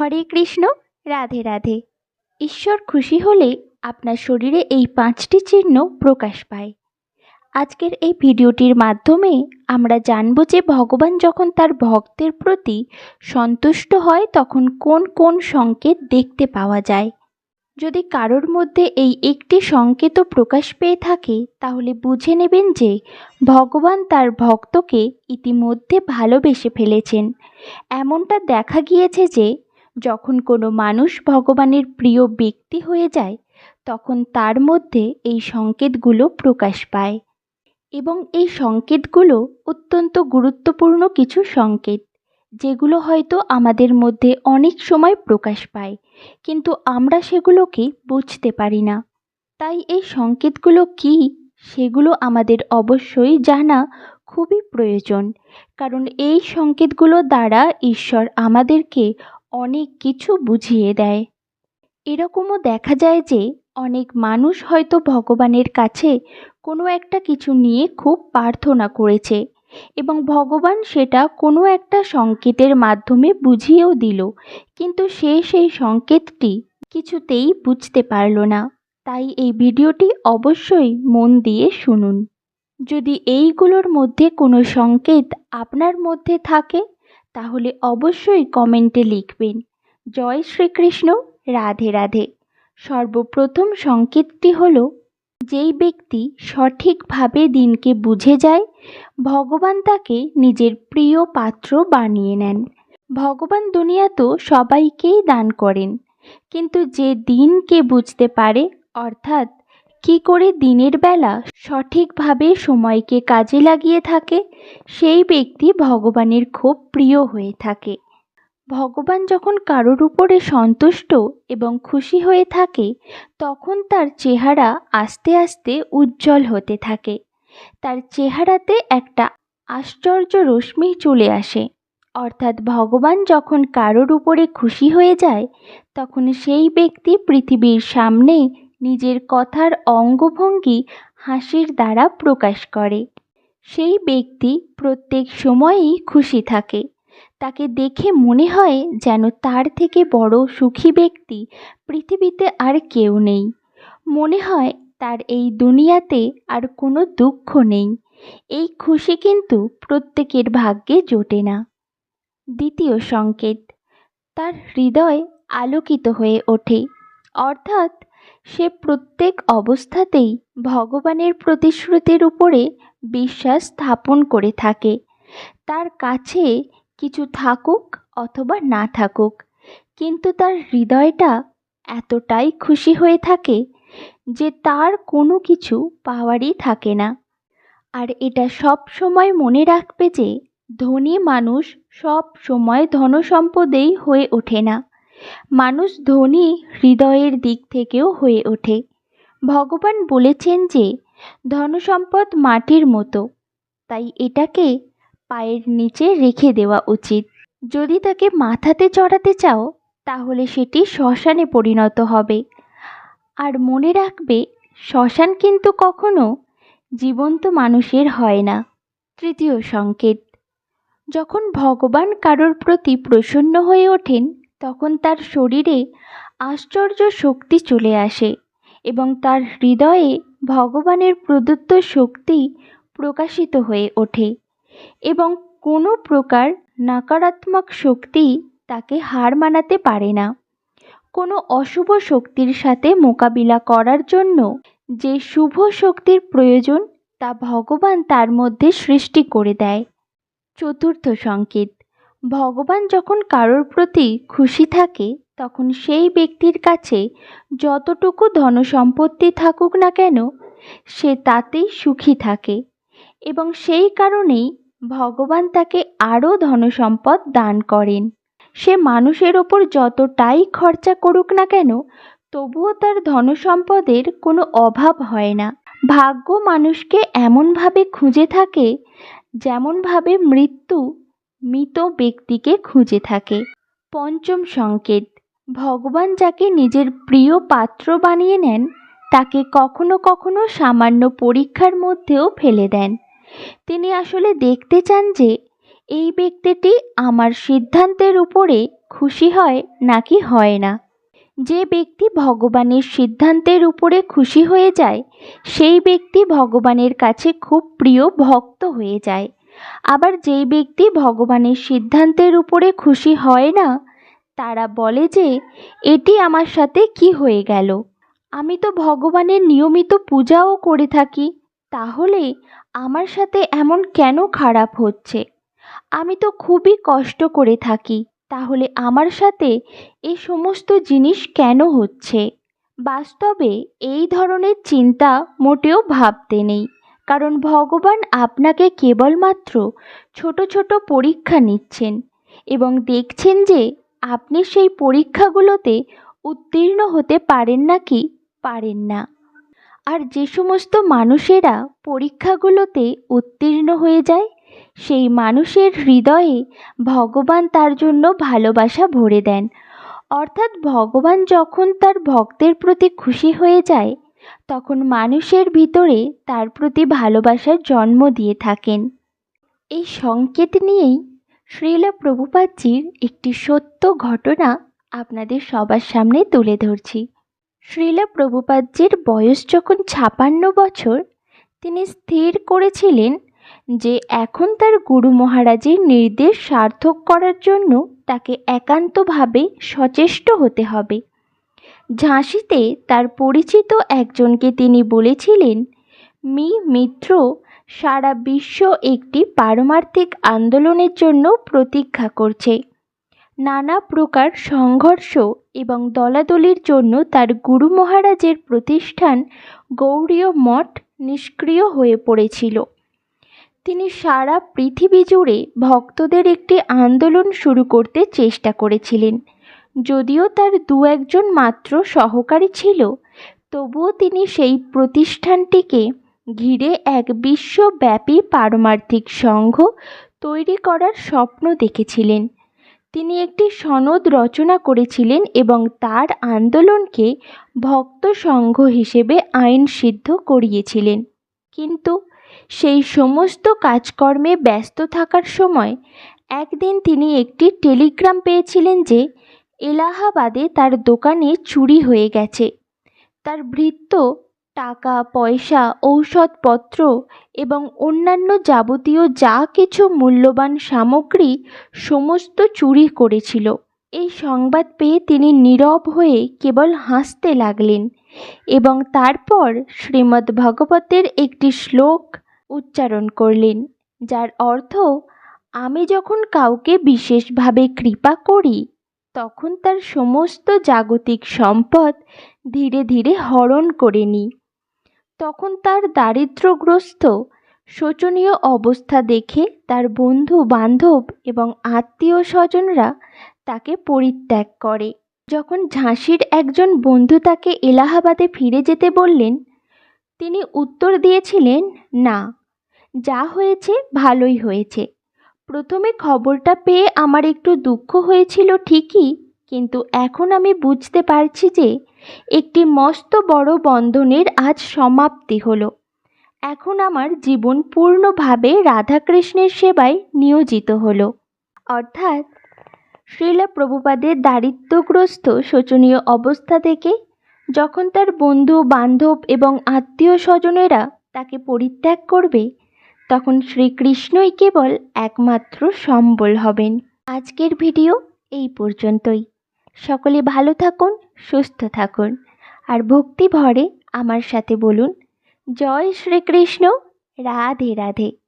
হরে কৃষ্ণ, রাধে রাধে। ঈশ্বর খুশি হলে আপনার শরীরে এই পাঁচটি চিহ্ন প্রকাশ পায়। আজকের এই ভিডিওটির মাধ্যমে আমরা জানব যে ভগবান যখন তার ভক্তের প্রতি সন্তুষ্ট হয়, তখন কোন কোন সংকেত দেখতে পাওয়া যায়। যদি কারোর মধ্যে এই একটি সংকেতও প্রকাশ পেয়ে থাকে, তাহলে বুঝে নেবেন যে ভগবান তার ভক্তকে ইতিমধ্যে ভালোবেসে ফেলেছেন। এমনটা দেখা গিয়েছে যে যখন কোনো মানুষ ভগবানের প্রিয় ব্যক্তি হয়ে যায়, তখন তার মধ্যে এই সংকেতগুলো প্রকাশ পায়। এবং এই সংকেতগুলো অত্যন্ত গুরুত্বপূর্ণ কিছু সংকেত, যেগুলো হয়তো আমাদের মধ্যে অনেক সময় প্রকাশ পায়, কিন্তু আমরা সেগুলোকে বুঝতে পারি না। তাই এই সংকেতগুলো কী, সেগুলো আমাদের অবশ্যই জানা খুবই প্রয়োজন, কারণ এই সংকেতগুলো দ্বারা ঈশ্বর আমাদেরকে অনেক কিছু বুঝিয়ে দেয়। এরকমও দেখা যায় যে, অনেক মানুষ হয়তো ভগবানের কাছে কোনো একটা কিছু নিয়ে খুব প্রার্থনা করেছে এবং ভগবান সেটা কোনো একটা সংকেতের মাধ্যমে বুঝিয়েও দিল, কিন্তু সে সেই সংকেতটি কিছুতেই বুঝতে পারল না। তাই এই ভিডিওটি অবশ্যই মন দিয়ে শুনুন। যদি এইগুলোর মধ্যে কোনো সংকেত আপনার মধ্যে থাকে তাহলে অবশ্যই কমেন্টে লিখবেন। জয় শ্রীকৃষ্ণ, রাধে রাধে। সর্বপ্রথম সংকেতটি হল, যেই ব্যক্তি সঠিকভাবে দিনকে বুঝে যায়, ভগবান তাকে নিজের প্রিয় পাত্র বানিয়ে নেন। ভগবান দুনিয়া তো সবাইকেই দান করেন, কিন্তু যে দিনকে বুঝতে পারে, অর্থাৎ কি করে দিনের বেলা সঠিকভাবে সময়কে কাজে লাগিয়ে থাকে? সেই ব্যক্তি ভগবানের খুব প্রিয় হয়ে থাকে। ভগবান যখন কারোর উপরে সন্তুষ্ট এবং খুশি হয়ে থাকে, তখন তার চেহারা আস্তে আস্তে উজ্জ্বল হতে থাকে। তার চেহারাতে একটা আশ্চর্য রশ্মি চলে আসে। অর্থাৎ ভগবান যখন কারোর উপরে খুশি হয়ে যায়, তখন সেই ব্যক্তি পৃথিবীর সামনে নিজের কথার অঙ্গভঙ্গি হাসির দ্বারা প্রকাশ করে। সেই ব্যক্তি প্রত্যেক সময়েই খুশি থাকে। তাকে দেখে মনে হয় যেন তার থেকে বড় সুখী ব্যক্তি পৃথিবীতে আর কেউ নেই। মনে হয় তার এই দুনিয়াতে আর কোনো দুঃখ নেই। এই খুশি কিন্তু প্রত্যেকের ভাগ্যে জোটে না। দ্বিতীয় সংকেত, তার হৃদয় আলোকিত হয়ে ওঠে। অর্থাৎ সে প্রত্যেক অবস্থাতেই ভগবানের প্রতিশ্রুতির উপরে বিশ্বাস স্থাপন করে থাকে। তার কাছে কিছু থাকুক অথবা না থাকুক, কিন্তু তার হৃদয়টা এতটাই খুশি হয়ে থাকে যে তার কোনো কিছু পাওয়ারই থাকে না। আর এটা সব সময় মনে রাখবে যে ধনী মানুষ সব সময় ধনসম্পদেই হয়ে ওঠে না। মানুষ ধনী হৃদয়ের দিক থেকেও হয়ে ওঠে। ভগবান বলেছেন যে, ধনসম্পদ মাটির মতো, তাই এটাকে পায়ের নিচে রেখে দেওয়া উচিত। যদি তাকে মাথাতে চড়াতে চাও, তাহলে সেটি শ্মশানে পরিণত হবে। আর মনে রাখবে, শ্মশান কিন্তু কখনো জীবন্ত মানুষের হয় না। তৃতীয় সংকেত, যখন ভগবান কারোর প্রতি প্রসন্ন হয়ে ওঠেন তখন তার শরীরে আশ্চর্য শক্তি চলে আসে এবং তার হৃদয়ে ভগবানের প্রদত্ত শক্তি প্রকাশিত হয়ে ওঠে এবং কোনো প্রকার নাকারাত্মক শক্তি তাকে হার মানাতে পারে না। কোনো অশুভ শক্তির সাথে মোকাবিলা করার জন্য যে শুভ শক্তির প্রয়োজন তা ভগবান তার মধ্যে সৃষ্টি করে দেয়। চতুর্থ সংকেত। ভগবান যখন কারোর প্রতি খুশি থাকে, তখন সেই ব্যক্তির কাছে যতটুকু ধনসম্পত্তি থাকুক না কেন, সে তাতেই সুখী থাকে এবং সেই কারণেই ভগবান তাকে আরও ধনসম্পদ দান করেন। সে মানুষের ওপর যতটাই খরচা করুক না কেন, তবুও তার ধনসম্পদের কোনো অভাব হয় না। ভাগ্য মানুষকে এমনভাবে খুঁজে থাকে, যেমনভাবে মৃত্যু মৃত ব্যক্তিকে খুঁজে থাকে। পঞ্চম সংকেত, ভগবান যাকে নিজের প্রিয় পাত্র বানিয়ে নেন, তাকে কখনো কখনো সামান্য পরীক্ষার মধ্যেও ফেলে দেন। তিনি আসলে দেখতে চান যে, এই ব্যক্তিটি আমার সিদ্ধান্তের উপরে খুশি হয় নাকি হয় না। যে ব্যক্তি ভগবানের সিদ্ধান্তের উপরে খুশি হয়ে যায়, সেই ব্যক্তি ভগবানের কাছে খুব প্রিয় ভক্ত হয়ে যায়। আবার যেই ব্যক্তি ভগবানের সিদ্ধান্তের উপরে খুশি হয় না, তারা বলে যে, এটি আমার সাথে কি হয়ে গেল? আমি তো ভগবানের নিয়মিত পূজাও করে থাকি, তাহলে আমার সাথে এমন কেন খারাপ হচ্ছে? আমি তো খুবই কষ্ট করে থাকি, তাহলে আমার সাথে এই সমস্ত জিনিস কেন হচ্ছে? বাস্তবে এই ধরনের চিন্তা মোটেও ভাবতে নেই। কারণ ভগবান আপনাকে কেবলমাত্র ছোট ছোট পরীক্ষা নিচ্ছেন এবং দেখছেন যে আপনি সেই পরীক্ষাগুলোতে উত্তীর্ণ হতে পারেন নাকি পারেন না। আর যে সমস্ত মানুষেরা পরীক্ষাগুলোতে উত্তীর্ণ হয়ে যায়, সেই মানুষের হৃদয়ে ভগবান তার জন্য ভালোবাসা ভরে দেন। অর্থাৎ ভগবান যখন তার ভক্তের প্রতি খুশি হয়ে যায় তখন মানুষের ভিতরে তার প্রতি ভালোবাসার জন্ম দিয়ে থাকেন। এই সংকেত নিয়েই শ্রীলা প্রভুপাদজির একটি সত্য ঘটনা আপনাদের সবার সামনে তুলে ধরছি। শ্রীলা প্রভুপাদজির বয়স যখন ছাপান্ন বছর, তিনি স্থির করেছিলেন যে এখন তার গুরু মহারাজের নির্দেশ সার্থক করার জন্য তাকে একান্তভাবে সচেষ্ট হতে হবে। ঝাঁসিতে তার পরিচিত একজনকে তিনি বলেছিলেন, মি মিত্র, সারা বিশ্ব একটি পারমার্থিক আন্দোলনের জন্য প্রতীক্ষা করছে। নানা প্রকার সংঘর্ষ এবং দলাদলির জন্য তার গুরু মহারাজের প্রতিষ্ঠান গৌড়ীয় মঠ নিষ্ক্রিয় হয়ে পড়েছিল। তিনি সারা পৃথিবী জুড়ে ভক্তদের একটি আন্দোলন শুরু করতে চেষ্টা করেছিলেন। যদিও তার দু একজন মাত্র সহকারী ছিল, তবুও তিনি সেই প্রতিষ্ঠানটিকে ঘিরে এক বিশ্বব্যাপী পারমার্থিক সংঘ তৈরি করার স্বপ্ন দেখেছিলেন। তিনি একটি সনদ রচনা করেছিলেন এবং তার আন্দোলনকে ভক্ত সংঘ হিসেবে আইন সিদ্ধ করিয়েছিলেন। কিন্তু সেই সমস্ত কাজকর্মে ব্যস্ত থাকার সময় একদিন তিনি একটি টেলিগ্রাম পেয়েছিলেন যে এলাহাবাদে তার দোকানে চুরি হয়ে গেছে। তার ভৃত্য, টাকা, পয়সা, ঔষধপত্র এবং অন্যান্য যাবতীয় যা কিছু মূল্যবান সামগ্রী সমস্ত চুরি করেছিল। এই সংবাদ পেয়ে তিনি নীরব হয়ে কেবল হাসতে লাগলেন এবং তারপর শ্রীমদ্ ভগবতের একটি শ্লোক উচ্চারণ করলেন, যার অর্থ, আমি যখন কাউকে বিশেষভাবে কৃপা করি তখন তার সমস্ত জাগতিক সম্পদ ধীরে ধীরে হরণ করে নিই তখন তার দারিদ্র্যগ্রস্ত, শোচনীয় অবস্থা দেখে তার বন্ধু বান্ধব এবং আত্মীয় স্বজনরা তাকে পরিত্যাগ করে। যখন ঝাঁসির একজন বন্ধু তাকে এলাহাবাদে ফিরে যেতে বললেন, তিনি উত্তর দিয়েছিলেন, না, যা হয়েছে ভালোই হয়েছে। প্রথমে খবরটা পেয়ে আমার একটু দুঃখ হয়েছিল ঠিকই, কিন্তু এখন আমি বুঝতে পারছি যে একটি মস্ত বড় বন্ধনের আজ সমাপ্তি হলো। এখন আমার জীবন পূর্ণভাবে রাধাকৃষ্ণের সেবায় নিয়োজিত হলো। অর্থাৎ শ্রীলা প্রভুপাদের দারিদ্র্যগ্রস্ত শোচনীয় অবস্থা থেকে যখন তার বন্ধু বান্ধব এবং আত্মীয় স্বজনেরা তাকে পরিত্যাগ করবে তখন শ্রীকৃষ্ণই কেবল একমাত্র সম্বল হবেন। আজকের ভিডিও এই পর্যন্তই। সকলে ভালো থাকুন, সুস্থ থাকুন, আর ভক্তি ভরে আমার সাথে বলুন, জয় শ্রীকৃষ্ণ, রাধে রাধে।